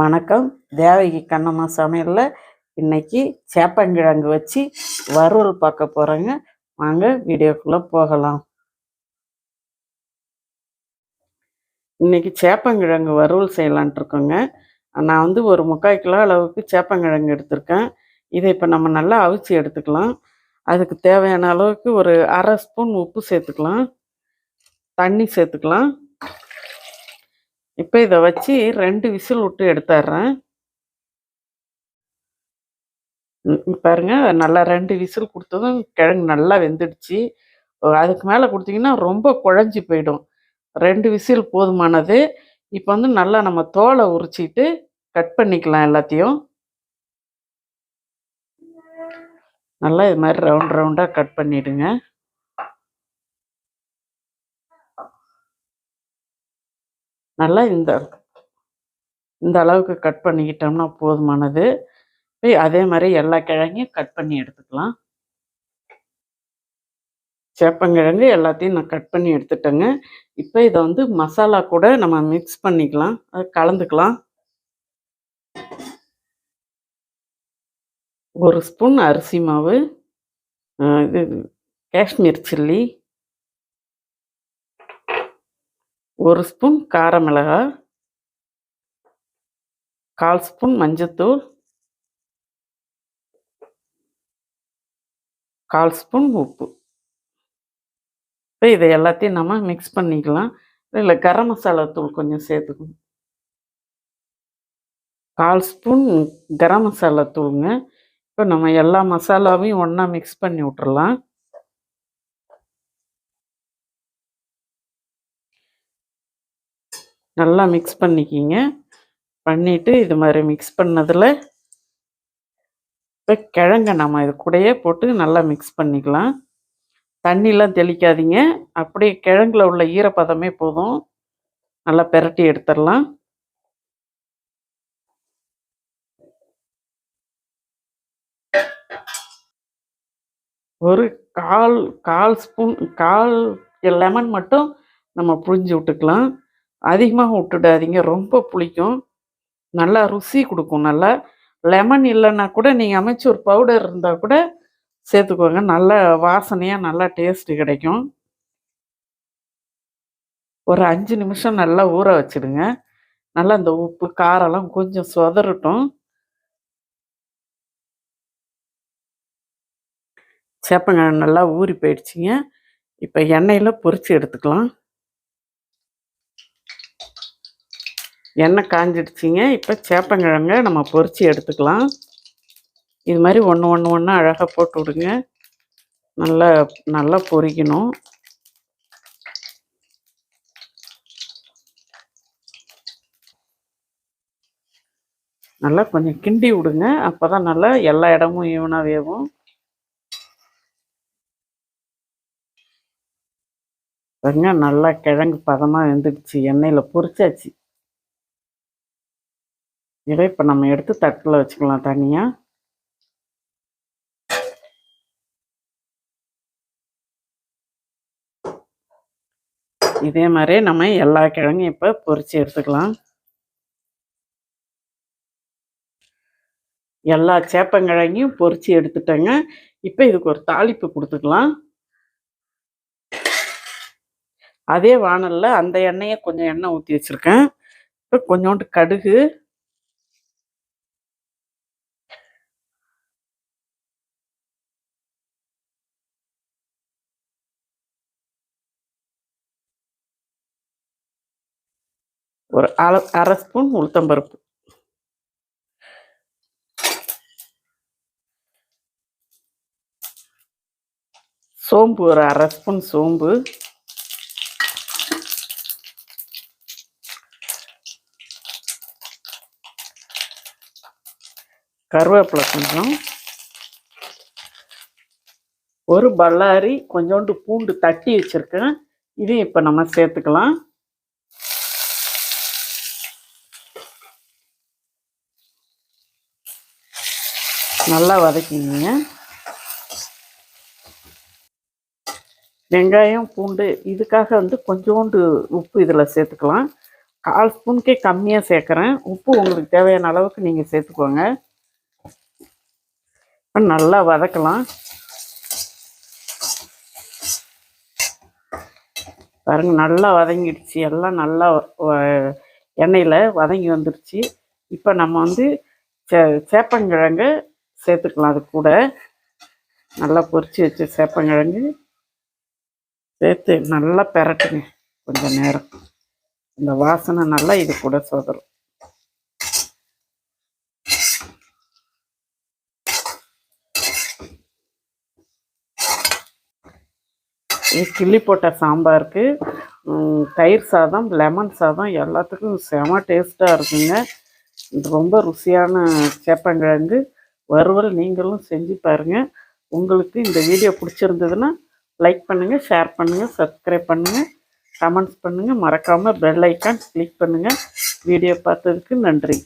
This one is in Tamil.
வணக்கம். தேவகி கண்ணம்மா சமையலில் இன்னைக்கு சேப்பங்கிழங்கு வச்சு வறுவல் பார்க்க போகிறேங்க வாங்க வீடியோக்குள்ளே போகலாம். இன்னைக்கு சேப்பங்கிழங்கு வறுவல் செய்யலான்ட்டு இருக்கோங்க. நான் வந்து ஒரு முக்கால் கிலோ அளவுக்கு சேப்பங்கிழங்கு எடுத்திருக்கேன். இதை இப்போ நம்ம நல்லா அவிச்சு எடுத்துக்கலாம். அதுக்கு தேவையான அளவுக்கு ஒரு அரை ஸ்பூன் உப்பு சேர்த்துக்கலாம். தண்ணி சேர்த்துக்கலாம். இப்போ இதை வச்சு ரெண்டு விசில் விட்டு எடுத்துட்றேன் பாருங்க நல்லா ரெண்டு விசில் கொடுத்ததும் கிழங்கு நல்லா வெந்துடுச்சு. அதுக்கு மேலே கொடுத்தீங்கன்னா ரொம்ப குழஞ்சி போயிடும். ரெண்டு விசில் போதுமானது. இப்போ வந்து நல்லா நம்ம தோலை உரிச்சிட்டு கட் பண்ணிக்கலாம் எல்லாத்தையும். நல்லா இது மாதிரி ரவுண்ட் ரவுண்டாக கட் பண்ணிவிடுங்க நல்லா இந்த இந்த அளவுக்கு கட் பண்ணிக்கிட்டோம்னா போதுமானது. போய் அதே மாதிரி எல்லா கிழங்கையும் கட் பண்ணி எடுத்துக்கலாம். சேப்பங்கிழங்கு எல்லாத்தையும் நான் கட் பண்ணி எடுத்துட்டேங்க. இப்போ இதை வந்து மசாலா கூட நம்ம மிக்ஸ் பண்ணிக்கலாம். அது கலந்துக்கலாம். ஒரு ஸ்பூன் அரிசி மாவு இது காஷ்மீர் சில்லி ஒரு ஸ்பூன் கார மிளகாய் கால் ஸ்பூன் மஞ்சத்தூள் கால் ஸ்பூன் உப்பு. இப்போ இதை எல்லாத்தையும் நம்ம மிக்ஸ் பண்ணிக்கலாம். இல்லை கரம் மசாலா தூள் கொஞ்சம் சேர்த்துக்கணும். கால் ஸ்பூன் கரம் மசாலா தூளுங்க. இப்போ நம்ம எல்லா மசாலாவையும் ஒன்றா மிக்ஸ் பண்ணி விட்டுறலாம். நல்லா மிக்ஸ் பண்ணிக்கிங்க. பண்ணிவிட்டு இது மாதிரி மிக்ஸ் பண்ணதில் இப்போ கிழங்க நம்ம இது கூடையே போட்டு நல்லா மிக்ஸ் பண்ணிக்கலாம். தண்ணிலாம் தெளிக்காதீங்க. அப்படியே கிழங்குல உள்ள ஈரப்பதமே போதும். நல்லா பெரட்டி எடுத்துடலாம். ஒரு கால் கால் ஸ்பூன் கால் லெமன் மட்டும் நம்ம புழிஞ்சு விட்டுக்கலாம். அதிகமாக விட்டுடாதீங்க. ரொம்ப புளிக்கும். நல்லா ருசி கொடுக்கும். நல்லா லெமன் இல்லைன்னா கூட நீங்கள் அமைச்சு ஒரு பவுடர் இருந்தால் கூட சேர்த்துக்கோங்க. நல்ல வாசனையாக நல்லா டேஸ்ட்டு கிடைக்கும். ஒரு அஞ்சு நிமிஷம் நல்லா ஊற வச்சிடுங்க. நல்லா இந்த உப்பு காரெல்லாம் கொஞ்சம் சொதறட்டும். சேப்பங்க நல்லா ஊறி போயிடுச்சுங்க. இப்போ எண்ணெயில் பொரித்து எடுத்துக்கலாம். எண்ணெய் காஞ்சிடுச்சிங்க. இப்போ சேப்பங்கிழங்க நம்ம பொரிச்சு எடுத்துக்கலாம். இது மாதிரி ஒன்று ஒன்று ஒன்று அழகாக போட்டு விடுங்க. நல்லா நல்லா பொரிக்கணும். நல்லா கொஞ்சம் கிண்டி விடுங்க. அப்போ தான் நல்லா எல்லா இடமும் ஈவனாக வேகும் பாருங்க நல்லா கிழங்கு பதமாக வெந்துடுச்சு. எண்ணெயில் பொரிச்சாச்சு. இதை இப்போ நம்ம எடுத்து தட்டில் வச்சுக்கலாம் தனியாக இதே மாதிரி நம்ம எல்லா கிழங்கும் இப்போ பொரிச்சு எடுத்துக்கலாம். எல்லா சேப்பங்கிழங்கையும் பொறிச்சு எடுத்துட்டேங்க. இப்போ இதுக்கு ஒரு தாளிப்பு கொடுத்துக்கலாம். அதே வாணலில் அந்த எண்ணெயை கொஞ்சம் எண்ணெய் ஊற்றி வச்சுருக்கேன். இப்போ கொஞ்சோண்டு கடுகு ஒரு அரை அரை ஸ்பூன் உளுத்தம்பருப்பு சோம்பு ஒரு அரை ஸ்பூன் சோம்பு. கருவேப்பிலை கொஞ்சம். ஒரு பல்லாரி கொஞ்சோண்டு பூண்டு தட்டி வச்சிருக்கேன். இதையும் இப்போ நம்ம சேர்த்துக்கலாம். நல்லா வதக்கிங்க வெங்காயம் பூண்டு இதுக்காக வந்து கொஞ்சோண்டு உப்பு இதில் சேர்த்துக்கலாம். கால் ஸ்பூனுக்கே கம்மியாக சேர்க்குறேன். உப்பு உங்களுக்கு தேவையான அளவுக்கு நீங்கள் சேர்த்துக்கோங்க. நல்லா வதக்கலாம். பாருங்க நல்லா வதங்கிடுச்சு. எல்லாம் நல்லா எண்ணெயில் வதங்கி வந்துடுச்சு. இப்போ நம்ம வந்து சே சேப்பங்கிழங்கு சேர்த்துக்கலாம் அது கூட. நல்லா பொரிச்சு வச்சு சேப்பங்கிழங்கு. சேர்த்து நல்லா பெரட்டுங்க. கொஞ்சம் நேரம். இந்த வாசனை நல்லா இது கூட சோதரும் இது கிள்ளி போட்ட சாம்பாருக்கு தயிர் சாதம் லெமன் சாதம் எல்லாத்துக்கும் செம டேஸ்ட்டாக இருக்குங்க. ரொம்ப ருசியான சேப்பங்கிழங்கு. வறுவல் நீங்களும் செஞ்சு பாருங்கள் உங்களுக்கு இந்த வீடியோ பிடிச்சிருந்ததுன்னா லைக் பண்ணுங்கள் ஷேர் பண்ணுங்கள் சப்ஸ்கிரைப் பண்ணுங்கள் கமெண்ட்ஸ் பண்ணுங்கள் மறக்காமல் பெல் ஐக்கான் கிளிக் பண்ணுங்கள் வீடியோ பார்த்ததுக்கு நன்றி.